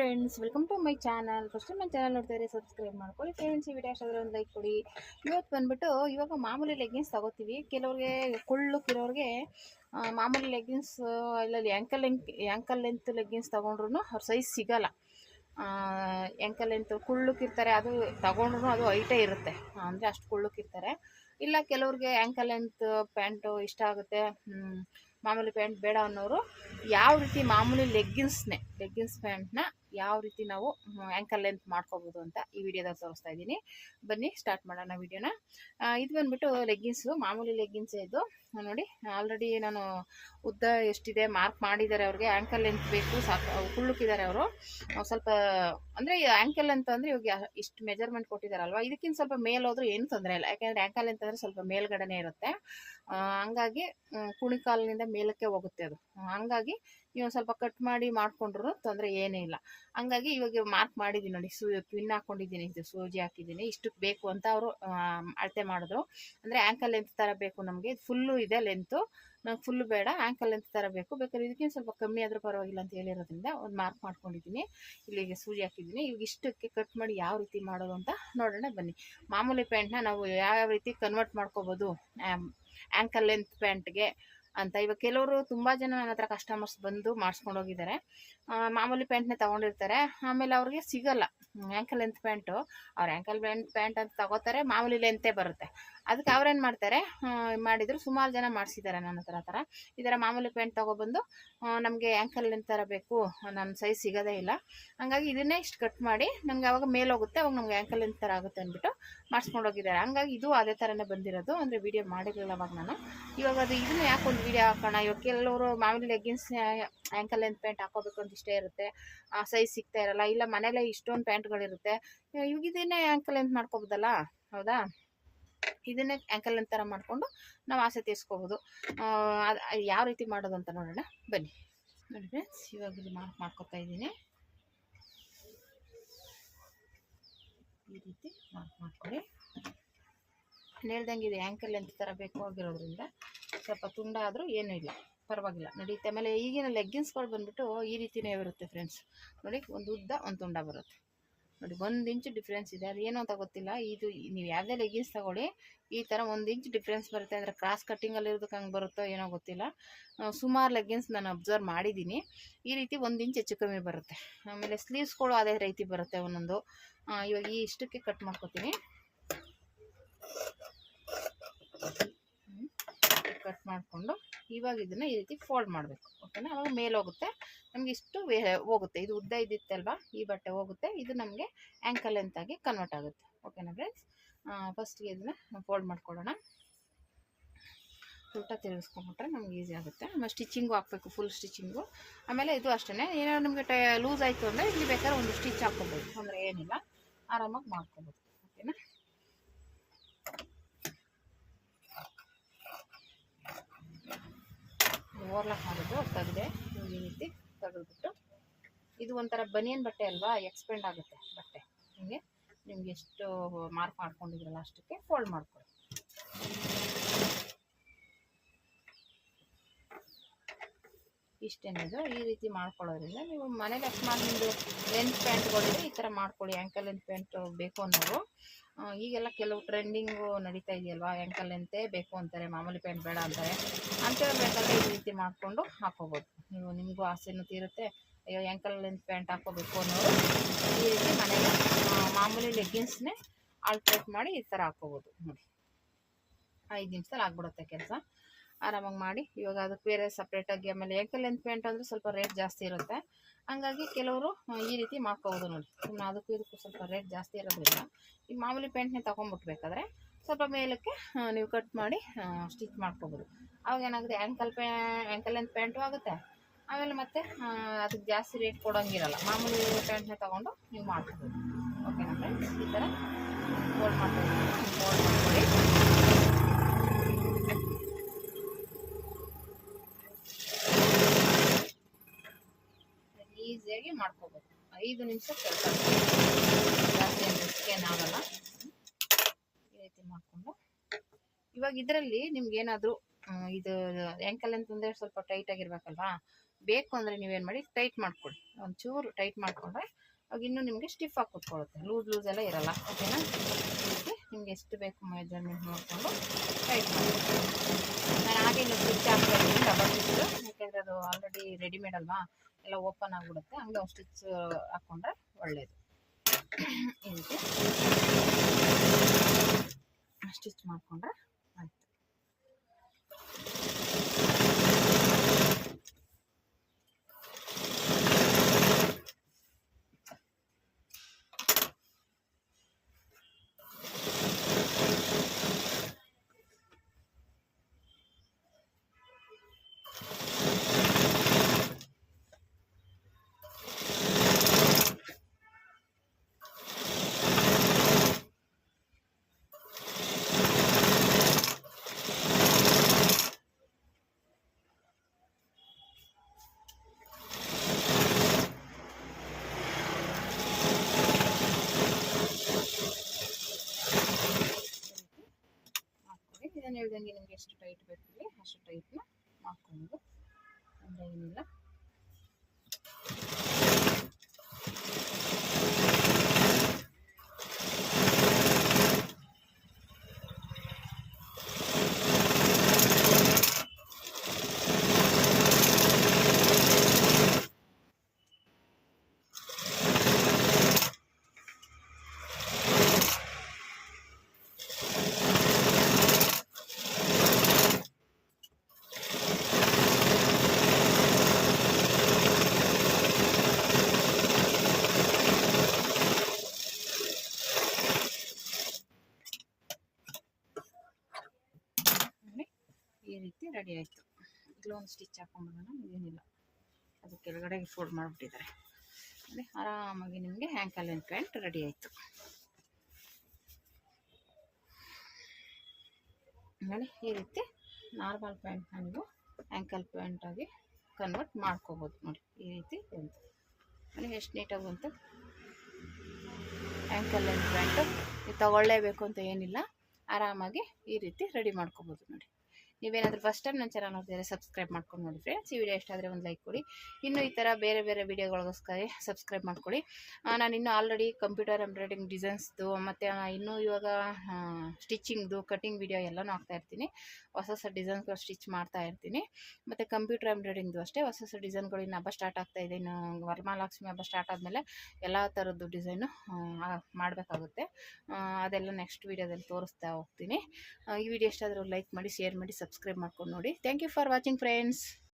Friends welcome to my channel first ನನ್ನ channel ನೋಡ್ತಾರೆ subscribe ಮಾಡ್ಕೊಳ್ಳಿ. ಫ್ರೆಂಡ್ಸ್ ಈ ವಿಡಿಯೋ ಇಷ್ಟ ಒಂದು ಲೈಕ್ ಕೊಡಿ. ಇವತ್ತು ಬಂದ್ಬಿಟ್ಟು ಇವಾಗ ಮಾಮೂಲಿ ಲೆಗ್ಗಿನ್ಸ್ ತಗೋತೀವಿ. ಕೆಲವ್ರಿಗೆ ಕುಳ್ಳು ಕೆಲವ್ರಿಗೆ ಮಾಮೂಲಿ ಲೆಗ್ಗಿನ್ಸ್ ಇಲ್ಲ ankle length ankle length leggings ತೊಗೊಂಡ್ರು ಅವ್ರ ಸೈಜ್ ಸಿಗಲ್ಲ. ಆ್ಯಂಕಲ್ ಲೆಂತ್ ಕುಳ್ಳುಕ್ಕಿರ್ತಾರೆ ಅದು ತಗೊಂಡ್ರು ಅದು ಐಟೇ ಇರುತ್ತೆ. ಅಂದರೆ ಅಷ್ಟು ಕುಳ್ಳುಕ್ಕಿರ್ತಾರೆ ಇಲ್ಲ ಕೆಲವ್ರಿಗೆ ಆ್ಯಂಕಲ್ ಲೆಂತ್ ಪ್ಯಾಂಟು ಇಷ್ಟ ಆಗುತ್ತೆ. ಮಾಮೂಲಿ ಪ್ಯಾಂಟ್ ಬೇಡ ಅನ್ನೋರು, ಯಾವ ರೀತಿ ಮಾಮೂಲಿ ಲೆಗ್ಗಿನ್ಸ್ನೇ ಲೆಗ್ಗಿನ್ಸ್ ಪ್ಯಾಂಟ್ನ ಯಾವ ರೀತಿ ನಾವು ಆ್ಯಂಕಲ್ ಲೆಂತ್ ಮಾಡ್ಕೋಬೋದು ಅಂತ ಈ ವಿಡಿಯೋದಾಗ ತೋರಿಸ್ತಾ ಇದ್ದೀನಿ. ಬನ್ನಿ ಸ್ಟಾರ್ಟ್ ಮಾಡೋಣ ವಿಡಿಯೋನ ಇದು ಬಂದ್ಬಿಟ್ಟು ಲೆಗ್ಗಿನ್ಸು ಮಾಮೂಲಿ ಲೆಗ್ಗಿನ್ಸೇ ಇದು. ನೋಡಿ ಆಲ್ರೆಡಿ ನಾನು ಉದ್ದ ಎಷ್ಟಿದೆ ಮಾರ್ಕ್ ಮಾಡಿದ್ದಾರೆ ಅವ್ರಿಗೆ ಆ್ಯಂಕಲ್ ಲೆಂತ್ ಬೇಕು, ಸಾಕು ಕುಳ್ಳುಕಿದ್ದಾರೆ ಅವರು. ಸ್ವಲ್ಪ, ಅಂದರೆ ಆ್ಯಂಕಲ್ ಲೆಂತ್ ಅಂದರೆ ಇವಾಗ ಇಷ್ಟು ಮೆಜರ್ಮೆಂಟ್ ಕೊಟ್ಟಿದ್ದಾರಲ್ವ? ಇದಕ್ಕಿಂತ ಸ್ವಲ್ಪ ಮೇಲೆ ಹೋದ್ರೂ ಏನು ತೊಂದರೆ ಇಲ್ಲ. ಯಾಕೆಂದರೆ ಆ್ಯಂಕಲ್ ಅಂದರೆ ಸ್ವಲ್ಪ ಮೇಲ್ಗಡೆನೇ ಇರುತ್ತೆ. ಹಂಗಾಗಿ ಕುಣಿಕಾಲಿನಿಂದ ಮೇಲಕ್ಕೆ ಹೋಗುತ್ತೆ ಅದು. ಹಂಗಾಗಿ ನೀವು ಸ್ವಲ್ಪ ಕಟ್ ಮಾಡಿ ಮಾಡಿಕೊಂಡ್ರು ತೊಂದರೆ ಏನೇ ಇಲ್ಲ. ಹಂಗಾಗಿ ಇವಾಗ ಮಾರ್ಕ್ ಮಾಡಿದ್ದೀನಿ ನೋಡಿ, ಸೂ ಪಿನ್ ಹಾಕ್ಕೊಂಡಿದ್ದೀನಿ ಇದು ಸೂಜಿ ಹಾಕಿದ್ದೀನಿ ಇಷ್ಟಕ್ಕೆ ಬೇಕು ಅಂತ ಅವರು ಅಳತೆ ಮಾಡಿದ್ರು. ಅಂದರೆ ಆ್ಯಂಕಲ್ ಲೆಂತ್ ಥರ ಬೇಕು ನಮಗೆ. ಫುಲ್ಲು ಇದೆ ಲೆಂತು ನಂಗೆ ಫುಲ್ ಬೇಡ ಆ್ಯಂಕಲ್ ಲೆಂತ್ ಥರ ಬೇಕು. ಬೇಕಾದ್ರೆ ಇದಕ್ಕಿಂತ ಸ್ವಲ್ಪ ಕಮ್ಮಿ ಆದರೂ ಪರವಾಗಿಲ್ಲ ಅಂತ ಹೇಳಿರೋದ್ರಿಂದ ಒಂದು ಮಾರ್ಕ್ ಮಾಡ್ಕೊಂಡಿದ್ದೀನಿ. ಇಲ್ಲಿಗೆ ಸೂಜಿ ಹಾಕಿದ್ದೀನಿ. ಇವಾಗ ಇಷ್ಟಕ್ಕೆ ಕಟ್ ಮಾಡಿ ಯಾವ ರೀತಿ ಮಾಡೋದು ಅಂತ ನೋಡೋಣ, ಬನ್ನಿ. ಮಾಮೂಲಿ ಪ್ಯಾಂಟ್ನ ನಾವು ಯಾವ ರೀತಿ ಕನ್ವರ್ಟ್ ಮಾಡ್ಕೋಬೋದು? ಆ್ಯಂಕಲ್ ಲೆಂತ್ ಪ್ಯಾಂಟ್ಗೆ ಅಂತ. ಇವಾಗ ಕೆಲವರು ತುಂಬ ಜನ ನನ್ನ ಹತ್ರ ಕಸ್ಟಮರ್ಸ್ ಬಂದು ಮಾಡಿಸ್ಕೊಂಡು ಹೋಗಿದ್ದಾರೆ. ಮಾಮೂಲಿ ಪ್ಯಾಂಟ್ನೇ ತೊಗೊಂಡಿರ್ತಾರೆ. ಆಮೇಲೆ ಅವ್ರಿಗೆ ಸಿಗಲ್ಲ. ಆ್ಯಂಕಲ್ ಲೆಂತ್ ಪ್ಯಾಂಟು ಅವ್ರು ಆ್ಯಂಕಲ್ ಲೆಂತ್ ಪ್ಯಾಂಟ್ ಅಂತ ತಗೋತಾರೆ. ಮಾಮೂಲಿ ಲೆಂತೇ ಬರುತ್ತೆ. ಅದಕ್ಕೆ ಅವ್ರೇನು ಮಾಡ್ತಾರೆ? ಮಾಡಿದ್ರು. ಸುಮಾರು ಜನ ಮಾಡಿಸಿದ್ದಾರೆ ನನ್ನ ಹತ್ರ ಥರ ಈ ಥರ ಮಾಮೂಲಿ ಪ್ಯಾಂಟ್ ತೊಗೊಬಂದು ನಮಗೆ ಆ್ಯಂಕಲ್ ಥರ ಬೇಕು. ನನ್ನ ಸೈಜ್ ಸಿಗೋದೇ ಇಲ್ಲ. ಹಂಗಾಗಿ ಇದನ್ನೇ ಇಷ್ಟು ಕಟ್ ಮಾಡಿ ನಮ್ಗೆ ಅವಾಗ ಮೇಲೋಗುತ್ತೆ ಅವಾಗ ನಮ್ಗೆ ಆ್ಯಂಕಲ್ ಥರ ಆಗುತ್ತೆ ಅಂದ್ಬಿಟ್ಟು ಮಾಡಿಸ್ಕೊಂಡು ಹೋಗಿದ್ದಾರೆ. ಹಂಗಾಗಿ ಇದು ಅದೇ ಥರನೇ ಬಂದಿರೋದು. ಅಂದರೆ ವಿಡಿಯೋ ಮಾಡಿರಲಿಲ್ಲ ಅವಾಗ ನಾನು. ಇವಾಗ ಅದು ಇದನ್ನು ಯಾಕೆ ಒಂದು ವಿಡಿಯೋ ಹಾಕೋಣ? ಇವಾಗ ಕೆಲವರು ಮಾಮೂಲಿ ಲೆಗ್ಗಿನ್ಸ್ ಆ್ಯಂಕಲ್ ಲೆಂತ್ ಪ್ಯಾಂಟ್ ಹಾಕೋಬೇಕು ಅಂತ ಇಷ್ಟೇ ಇರುತ್ತೆ. ಆ ಸೈಜ್ ಸಿಗ್ತಾ ಇರಲ್ಲ. ಇಲ್ಲ ಮನೇಲೆ ಇಷ್ಟೊಂದು ಪ್ಯಾಂಟ್ಗಳಿರುತ್ತೆ ಇವಾಗ ಇದನ್ನೇ ಆ್ಯಂಕಲ್ ಲೆಂತ್ ಮಾಡ್ಕೋಬೋದಲ್ಲ? ಹೌದಾ? ಇದನ್ನೇ ಆ್ಯಂಕಲ್ ಥರ ಮಾಡಿಕೊಂಡು ನಾವು ಆಸೆ ತೀರ್ಸ್ಕೋಬೋದು. ಅದು ಯಾವ ರೀತಿ ಮಾಡೋದು ಅಂತ ನೋಡೋಣ. ಬನ್ನಿ. ನೋಡಿ ಫ್ರೆಂಡ್ಸ್ ಇವಾಗ ಇದು ಮಾರ್ಕ್ ಮಾಡ್ಕೊತಾ ಇದ್ದೀನಿ. ಈ ರೀತಿ ಮಾರ್ಕ್ ಮಾಡ್ಕೊಳ್ಳಿ. ನೇಳ್ದಂಗೆ ಇದು ಆ್ಯಂಕಲ್ ಲೆಂತ್ ಥರ ಬೇಕು ಆಗಿರೋದ್ರಿಂದ ಸ್ವಲ್ಪ ತುಂಡ ಆದರೂ ಏನೂ ಇಲ್ಲ. ಪರವಾಗಿಲ್ಲ. ನೋಡಿ ಆಮೇಲೆ ಈಗಿನ ಲೆಗ್ಗಿನ್ಸ್ಗಳು ಬಂದ್ಬಿಟ್ಟು ಈ ರೀತಿಯೇ ಬರುತ್ತೆ ಫ್ರೆಂಡ್ಸ್ ನೋಡಿ, ಒಂದು ಉದ್ದ, ಒಂದು ತುಂಡ ಬರುತ್ತೆ. ನೋಡಿ, ಒಂದು ಇಂಚು ಡಿಫ್ರೆನ್ಸ್ ಇದೆ. ಅದು ಏನು ಅಂತ ಗೊತ್ತಿಲ್ಲ. ಇದು ನೀವು ಯಾವುದೇ ಲೆಗಿನ್ಸ್ ತಗೊಳ್ಳಿ. ಈ ಥರ ಒಂದು ಇಂಚ್ ಡಿಫ್ರೆನ್ಸ್ ಬರುತ್ತೆ. ಅಂದರೆ ಕ್ರಾಸ್ ಕಟ್ಟಿಂಗಲ್ಲಿ ಇರೋದಕ್ಕೆ ಹಂಗೆ ಬರುತ್ತೋ ಏನೋ ಗೊತ್ತಿಲ್ಲ. ಸುಮಾರು ಲೆಗ್ಗಿನ್ಸ್ ನಾನು ಅಬ್ಸರ್ವ್ ಮಾಡಿದ್ದೀನಿ ಈ ರೀತಿ ಒಂದು ಇಂಚ್ ಹೆಚ್ಚು ಕಮ್ಮಿ ಬರುತ್ತೆ. ಆಮೇಲೆ ಸ್ಲೀವ್ಸ್ಗಳು ಅದೇ ರೀತಿ ಬರುತ್ತೆ ಒಂದೊಂದು. ಇವಾಗ ಈ ಇಷ್ಟಕ್ಕೆ ಕಟ್ ಮಾಡ್ಕೊತೀನಿ. ಕಟ್ ಮಾಡಿಕೊಂಡು ಇವಾಗ ಇದನ್ನು ಈ ರೀತಿ ಫೋಲ್ಡ್ ಮಾಡಬೇಕು ಓಕೆನಾ ಅವಾಗ ಮೇಲೆ ಹೋಗುತ್ತೆ. ನಮಗೆ ಇಷ್ಟು ಹೋಗುತ್ತೆ. ಇದು ಉದ್ದ ಇದ್ದಿತ್ತಲ್ವಾ ಈ ಬಟ್ಟೆ ಹೋಗುತ್ತೆ. ಇದು ನಮಗೆ ಆ್ಯಂಕಲ್ ಆಗಿ ಕನ್ವರ್ಟ್ ಆಗುತ್ತೆ ಓಕೆನಾ ಫ್ರೆಂಡ್ಸ್ ಫಸ್ಟ್ಗೆ ಇದನ್ನ ಫೋಲ್ಡ್ ಮಾಡ್ಕೊಳ್ಳೋಣ. ಉಲ್ಟಾ ತಿರುಗಿಸ್ಕೊಂಬಿಟ್ರೆ ನಮ್ಗೆ ಈಸಿ ಆಗುತ್ತೆ. ಆಮೇಲೆ ಸ್ಟಿಚಿಂಗು ಹಾಕಬೇಕು ಫುಲ್ ಸ್ಟಿಚಿಂಗು ಆಮೇಲೆ ಇದು ಅಷ್ಟೇ ಏನಾದ್ರು ನಿಮಗೆ ಟೈ, ಲೂಸ್ ಆಯಿತು ಅಂದರೆ ಇಲ್ಲಿ ಬೇಕಾದ್ರೆ ಒಂದು ಸ್ಟಿಚ್ ಹಾಕ್ಕೊಬೋದು. ಅಂದರೆ ಏನಿಲ್ಲ. ಆರಾಮಾಗಿ ಮಾಡ್ಕೊಬೋದು ಓಕೆನಾ ಓವರ್ಲಾಕ್ ಅದು ತೆಗೆದೆ ಈ ರೀತಿ ತೆಗೆದ್ಬಿಟ್ಟು. ಇದು ಒಂಥರ ಬನಿಯನ್ ಬಟ್ಟೆ ಅಲ್ವಾ, ಎಕ್ಸ್ಪೆಂಡ್ ಆಗುತ್ತೆ ಬಟ್ಟೆ. ನಿಮಗೆ ನಿಮ್ಗೆ ಎಷ್ಟು ಮಾರ್ಕ್ ಮಾಡ್ಕೊಂಡಿದ್ರಲ್ಲ ಅಷ್ಟಕ್ಕೆ ಫೋಲ್ಡ್ ಮಾಡ್ಕೊಳ್ಳಿ. ಇಷ್ಟೇನಿದು. ಈ ರೀತಿ ಮಾಡ್ಕೊಳ್ಳೋದ್ರಿಂದ ನೀವು ಮನೇಲಿ ಅಕಸ್ಮಾತ್ ನಿಮ್ಮದು ಲೆಂತ್ ಪ್ಯಾಂಟ್ಗಳಿದೆ ಈ ಥರ ಮಾಡ್ಕೊಳ್ಳಿ. ಆ್ಯಂಕಲ್ ಲೆಂತ್ ಪ್ಯಾಂಟ್ ಬೇಕು ಅನ್ನೋರು ಈಗೆಲ್ಲ ಕೆಲವು ಟ್ರೆಂಡಿಂಗು ನಡೀತಾ ಇದೆಯಲ್ವಾ? ಆ್ಯಂಕಲ್ ಲೆಂತೇ ಬೇಕು ಅಂತಾರೆ. ಮಾಮೂಲಿ ಪ್ಯಾಂಟ್ ಬೇಡ ಅಂತಾರೆ. ಅಂಥವ್ರು ಬೇಕಾದ್ರೆ ಈ ರೀತಿ ಮಾಡಿಕೊಂಡು ಹಾಕೋಬೋದು. ನೀವು ನಿಮಗೂ ಆಸೆನೂ ತೀರುತ್ತೆ. ಅಯ್ಯೋ ಆ್ಯಂಕಲ್ ಲೆಂತ್ ಪ್ಯಾಂಟ್ ಹಾಕೋಬೇಕು ಅನ್ನೋರು ಈ ರೀತಿ ಮನೇಲಿ ಮಾಮೂಲಿ ಲೆಗ್ಗಿನ್ಸ್ನೇ ಆಲ್ಟ್ರೇಟ್ ಮಾಡಿ ಈ ಥರ ಹಾಕೋಬೋದು. ಐದು ನಿಮಿಷದಲ್ಲಿ ಆಗ್ಬಿಡುತ್ತೆ ಕೆಲಸ. ಆರಾಮಾಗಿ ಮಾಡಿ. ಇವಾಗ ಅದಕ್ಕೆ ಬೇರೆ ಸಪ್ರೇಟಾಗಿ ಆಮೇಲೆ ಏಕಲ್ ಲೆಂತ್ ಪ್ಯಾಂಟ್ ಅಂದರೆ ಸ್ವಲ್ಪ ರೇಟ್ ಜಾಸ್ತಿ ಇರುತ್ತೆ. ಹಂಗಾಗಿ ಕೆಲವರು ಈ ರೀತಿ ಮಾಡ್ಕೋಬೋದು ನೋಡಿ. ಸುಮ್ಮನೆ ಅದಕ್ಕೂ ಇದಕ್ಕೂ ಸ್ವಲ್ಪ ರೇಟ್ ಜಾಸ್ತಿ ಇರೋದ್ರಿಂದ. ಈ ಮಾಮೂಲಿ ಪ್ಯಾಂಟ್ನೇ ತೊಗೊಂಬಿಟ್ಬೇಕಾದ್ರೆ ಸ್ವಲ್ಪ ಮೇಲಕ್ಕೆ ನೀವು ಕಟ್ ಮಾಡಿ ಸ್ಟಿಚ್ ಮಾಡ್ಕೋಬೋದು. ಅವಾಗ ಏನಾಗುತ್ತೆ? ಆ್ಯಂಕಲ್ ಪ್ಯಾ ಆ್ಯಂಕಲ್ ಲೆಂತ್ ಪ್ಯಾಂಟು ಆಗುತ್ತೆ. ಆಮೇಲೆ ಮತ್ತೆ ಅದಕ್ಕೆ ಜಾಸ್ತಿ ರೇಟ್ ಕೊಡೋಂಗಿರಲ್ಲ. ಮಾಮೂಲಿ ಪ್ಯಾಂಟ್ನ ತೊಗೊಂಡು ನೀವು ಮಾಡ್ಕೋಬೋದು. ಓಕೆನಾ ಫ್ರೆಂಡ್ಸ್ ಈ ಥರ ಫೋಲ್ಡ್ ಮಾಡ್ಕೊಳ್ಳಿ ಫೋಲ್ಡ್ ಮಾಡ್ಕೊಳ್ಳಿ. ಈಸಿಯಾಗಿ ಮಾಡ್ಕೋಬೋದು. ಐದು ನಿಮಿಷ ಕೆಲಸ. ಜಾಸ್ತಿ ಏನಾಗಲ್ಲ ಈ ರೀತಿ ಮಾಡಿಕೊಂಡು. ಇವಾಗ ಇದರಲ್ಲಿ ನಿಮ್ಗೆ ಏನಾದರೂ ಇದು ಆ್ಯಂಕಲ್ ಅಂತಂದರೆ ಸ್ವಲ್ಪ ಟೈಟ್ ಆಗಿರ್ಬೇಕಲ್ವಾ? ಬೇಕು ಅಂದರೆ ನೀವೇನು ಮಾಡಿ ಟೈಟ್ ಮಾಡ್ಕೊಳ್ಳಿ ಒಂಚೂರು ಟೈಟ್ ಮಾಡಿಕೊಂಡ್ರೆ, ಅವಾಗ ಇನ್ನೂ ನಿಮಗೆ ಸ್ಟಿಫ್ ಆಗಿ ಕೂತ್ಕೊಳ್ಳುತ್ತೆ. ಲೂಸ್ ಲೂಸ್ ಎಲ್ಲ ಇರಲ್ಲ. ಓಕೆನಾ ನಿಮ್ಗೆ ಎಷ್ಟು ಬೇಕು ಮೆಜರ್ಮೆಂಟ್ ನೋಡಿಕೊಂಡು ಟೈಟ್ ಮಾಡಿ. ನಾನು ಹಾಗೆ ಇನ್ನು ಹಾಕ್ತಾ ಇದ್ದೀನಿ ಡಬಲ್ ಸ್ಟಿಚ್ ಯಾಕೆಂದರೆ ಅದು ಆಲ್ರೆಡಿ ರೆಡಿಮೇಡ್ ಅಲ್ವಾ? ಎಲ್ಲ ಓಪನ್ ಆಗಿಬಿಡುತ್ತೆ. ಹಂಗೆ ಒಂದು ಸ್ಟಿಚ್ ಹಾಕ್ಕೊಂಡ್ರೆ ಒಳ್ಳೆಯದು ಸ್ಟಿಚ್ ಮಾಡಿಕೊಂಡ್ರೆ ಆಯಿತು ನಿಮಗೆ ಎಷ್ಟು ಟೈಟ್ ಬೇಕಿದೆ ಅಷ್ಟು ಟೈಟ್ನ ಮಾಡ್ಕೊಂಡು ಅಂದರೆ ಏನಿಲ್ಲ ನೋಡಿ ಈ ರೀತಿ ರೆಡಿ ಆಯಿತು ಒಂದು ಸ್ಟಿಚ್ ಹಾಕೊಂಡ್ಬಿಡೋಣ ಏನಿಲ್ಲ ಅದು ಕೆಳಗಡೆ ಫೋಲ್ಡ್ ಮಾಡಿಬಿಟ್ಟಿದ್ದಾರೆ. ನೋಡಿ, ಆರಾಮಾಗಿ ನಿಮಗೆ ಹ್ಯಾಂಕಲ್ ಆ್ಯಂಡ್ ಪ್ಯಾಂಟ್ ರೆಡಿ ಆಯಿತು. ನೋಡಿ, ಈ ರೀತಿ ನಾರ್ಮಲ್ ಪ್ಯಾಂಟ್ನ ನೀವು ಆ್ಯಂಕಲ್ ಪ್ಯಾಂಟಾಗಿ ಕನ್ವರ್ಟ್ ಮಾಡ್ಕೋಬೋದು. ನೋಡಿ, ಈ ರೀತಿ ಬಂತು. ಆಮೇಲೆ ಎಷ್ಟು ನೀಟಾಗಿ ಬಂತು. Ankle and pant. ನೀವು ತಗೊಳ್ಳೇಬೇಕು ಅಂತ ಏನಿಲ್ಲ. ಆರಾಮಾಗಿ ಈ ರೀತಿ ರೆಡಿ ಮಾಡ್ಕೋಬೋದು. ನೋಡಿ ನೀವೇನಾದರೂ ಫಸ್ಟ್ ಟೈಮ್ ನನ್ನ ಚಾನಲ್ ನೋಡ್ತಿದ್ರೆ ಸಬ್ಸ್ಕ್ರೈಬ್ ಮಾಡ್ಕೊಂಡು ನೋಡಿ ಫ್ರೆಂಡ್ಸ್ ಈ ವಿಡಿಯೋ ಇಷ್ಟ ಆದರೆ ಒಂದು ಲೈಕ್ ಕೊಡಿ. ಇನ್ನು ಈ ಥರ ಬೇರೆ ಬೇರೆ ವಿಡಿಯೋಗಳಿಗೋಸ್ಕರ ಸಬ್ಸ್ಕ್ರೈಬ್ ಮಾಡ್ಕೊಳ್ಳಿ ನಾನು ಇನ್ನೂ ಆಲ್ರೆಡಿ ಕಂಪ್ಯೂಟರ್ ಎಂಬ್ರಾಯ್ಡಿಂಗ್ ಡಿಸೈನ್ಸ್ದು ಮತ್ತು ಇನ್ನೂ ಇವಾಗ ಸ್ಟಿಚಿಂಗ್ದು ಕಟಿಂಗ್ ವಿಡಿಯೋ ಎಲ್ಲನೂ ಇರ್ತೀನಿ. ಹೊಸ ಹೊಸ ಡಿಸೈನ್ಸ್ಗಳು ಸ್ಟಿಚ್ ಮಾಡ್ತಾ ಇರ್ತೀನಿ. ಮತ್ತು ಕಂಪ್ಯೂಟರ್ ಎಂಬ್ರಾಯ್ಡಿಂಗ್ದು ಅಷ್ಟೇ. ಹೊಸ ಹೊಸ ಡಿಸೈನ್ಗಳು ಇನ್ನು ಹಬ್ಬ ಸ್ಟಾರ್ಟ್ ಆಗ್ತಾ ಇದೆ. ಇನ್ನು ವರಮಹಾಲಕ್ಷ್ಮಿ ಹಬ್ಬ ಸ್ಟಾರ್ಟ್ ಆದಮೇಲೆ ಎಲ್ಲ ಥರದ್ದು ಡಿಸೈನು ಮಾಡಬೇಕಾಗುತ್ತೆ. ಅದೆಲ್ಲ ನೆಕ್ಸ್ಟ್ ವೀಡಿಯೋದಲ್ಲಿ ತೋರಿಸ್ತಾ ಹೋಗ್ತೀನಿ. ಈ ವಿಡಿಯೋ ಎಷ್ಟಾದರೂ ಲೈಕ್ ಮಾಡಿ ಶೇರ್ ಮಾಡಿ ಸಬ್ಸ್ಕ್ರೈಬ್ ಮಾಡ್ಕೊಂಡು ನೋಡಿ. Thank you for watching friends